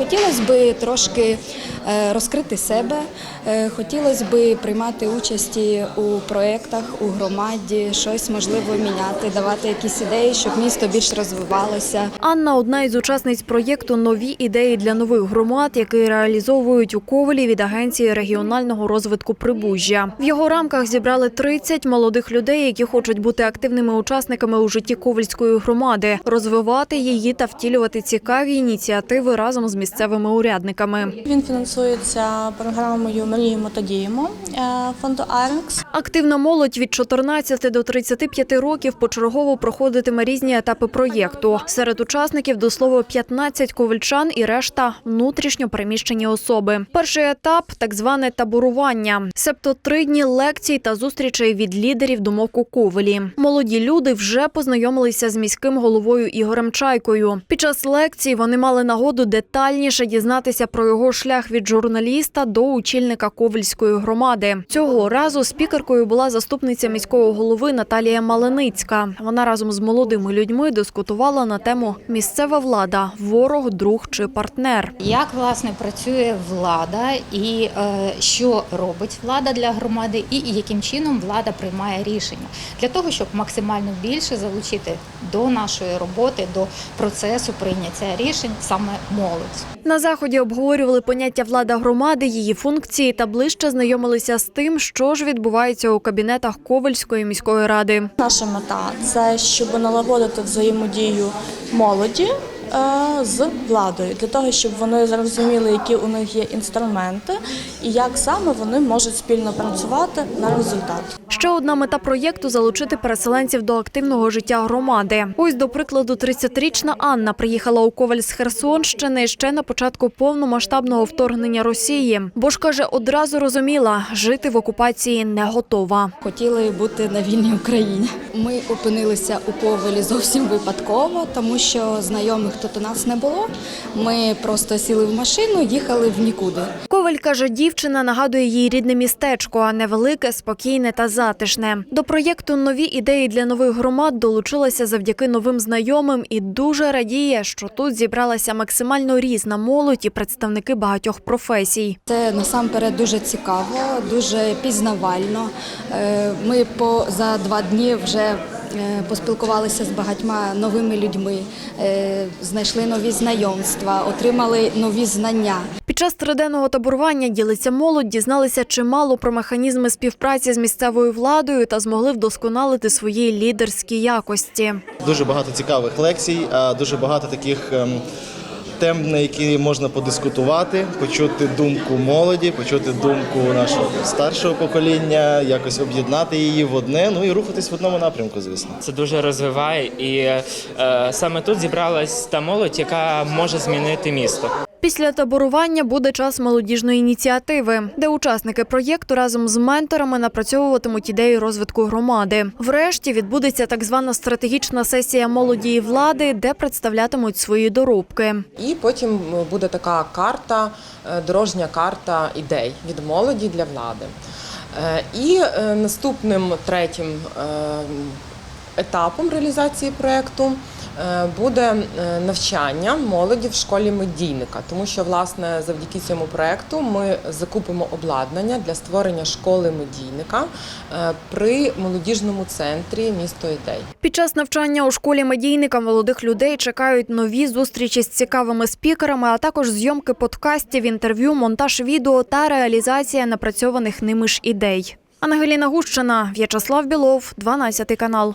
Хотілося б трошки е, розкрити себе, е, хотілося б приймати участь у проєктах, у громаді, щось можливо міняти, давати якісь ідеї, щоб місто більш розвивалося. Анна одна із учасниць проєкту Нові ідеї для нових громад, який реалізовують у Ковелі від агенції регіонального розвитку Прибужжя. В його рамках зібрали 30 молодих людей, які хочуть бути активними учасниками у житті Ковельської громади, розвивати її та втілювати цікаві ініціативи разом з місцевими урядниками. Він фінансується програмою Мріємо та діємо е, фонду АРНКС. Активна молодь від 14 до 35 років почергово проходитиме різні етапи проєкту. Серед учасників до слова 15 ковальчан і решта внутрішньо переміщені особи. Перший етап так зване таборування, себто три дні лекцій та зустрічей від лідерів думок у Ковелі. Молоді люди вже познайомилися з міським головою Ігорем Чайкою. Під час лекцій вони мали нагоду детальніше дізнатися про його шлях від журналіста до очільника Ковельської громади. Цього разу спікеркою була заступниця міського голови Наталія Маленицька. Вона разом з молодими людьми дискутувала на тему місцева влада, ворог, друг чи партнер. Як власне працює влада, і е, що робить влада для громади, і яким чином влада приймає рішення для того, щоб максимально більше залучити до нашої роботи, до процесу прийняття рішень саме молодь. На заході обговорювали поняття влада громади, її функції та ближче знайомилися з тим, що ж відбувається у кабінетах Ковельської міської ради. Наша мета це щоб налагодити взаємодію молоді з владою для того, щоб вони зрозуміли, які у них є інструменти і як саме вони можуть спільно працювати на результат. Ще одна мета проєкту залучити переселенців до активного життя громади. Ось, до прикладу, 30-річна Анна приїхала у Коваль з Херсонщини ще на початку повномасштабного вторгнення Росії. Бо ж каже, одразу розуміла, жити в окупації не готова. Хотіли бути на вільній Україні. Ми опинилися у Ковелі зовсім випадково, тому що знайомих тут у нас не було. Ми просто сіли в машину, їхали в нікуди. Коваль каже, дівчина нагадує їй рідне містечко, а невелике, спокійне та затишне. До проєкту нові ідеї для нових громад долучилася завдяки новим знайомим і дуже радіє, що тут зібралася максимально різна молодь і представники багатьох професій. Це насамперед дуже цікаво, дуже пізнавально. Е, Ми по за два дні вже поспілкувалися з багатьма новими людьми, е, знайшли нові знайомства, отримали нові знання. Під час триденного таборування ділиться молодь, дізналися чимало про механізми співпраці з місцевою владою та змогли вдосконалити свої лідерські якості. Дуже багато цікавих лекцій, а дуже багато таких ем, тем, на які можна подискутувати, почути думку молоді, почути думку нашого старшого покоління, якось об'єднати її в одне, ну і рухатись в одному напрямку, звісно. Це дуже розвиває, і е, саме тут зібралась та молодь, яка може змінити місто. Після таборування буде час молодіжної ініціативи, де учасники проєкту разом з менторами напрацьовуватимуть ідеї розвитку громади. Врешті відбудеться так звана стратегічна сесія молоді і влади, де представлятимуть свої доробки. І потім буде така карта, е, дорожня карта ідей від молоді для влади. Е, І е, наступним третім етапом реалізації проєкту буде е, навчання молоді в школі медійника, тому що власне завдяки цьому проєкту ми закупимо обладнання для створення школи медійника е, при молодіжному центрі місто ідей. Під час навчання у школі медійника молодих людей чекають нові зустрічі з цікавими спікерами, а також зйомки подкастів, інтерв'ю, монтаж відео та реалізація напрацьованих ними ж ідей. Ангеліна Гущина, В'ячеслав Білов, 12 канал.